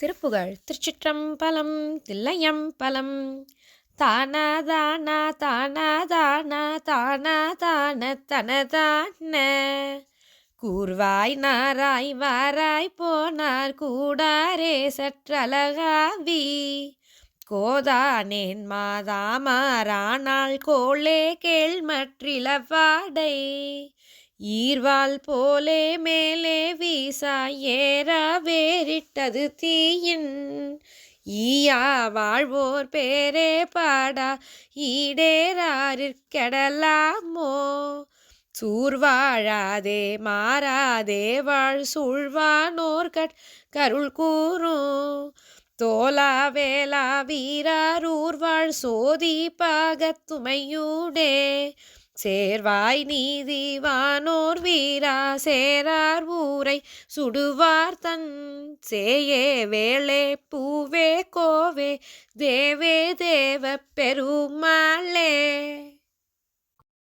திருப்புகழ். திருச்சிற்றம்பலம் தில்லையம்பலம். தானா தானா தானா தானா தானா தான தனதான. கூர்வாய் நாராய் வாராய் போனார் கூடாரே சற்றழகாவி கோதானேன் மாதாமாரானால் கோளே கேள்மற்றில வாடை ஈர்வால் போலே மேலே வீசா ஏற வேறிட்டது தீயின். ஈயா வாழ்வோர் பேரே பாடா ஈடேறாரிற்கெடலாமோ சூர்வாழாதே மாறாதே வாழ் சூழ்வானோர் கட் கருள் கூறும் தோலா வேலா வீராரூர்வாழ் சோதி பாகத்துமையூடே சேர்வாய் நீதி வானோர் வீரா சேரார் ஊரை சுடுவார் தன் சேயே வேளே பூவே கோவே தேவே தேவ பெரு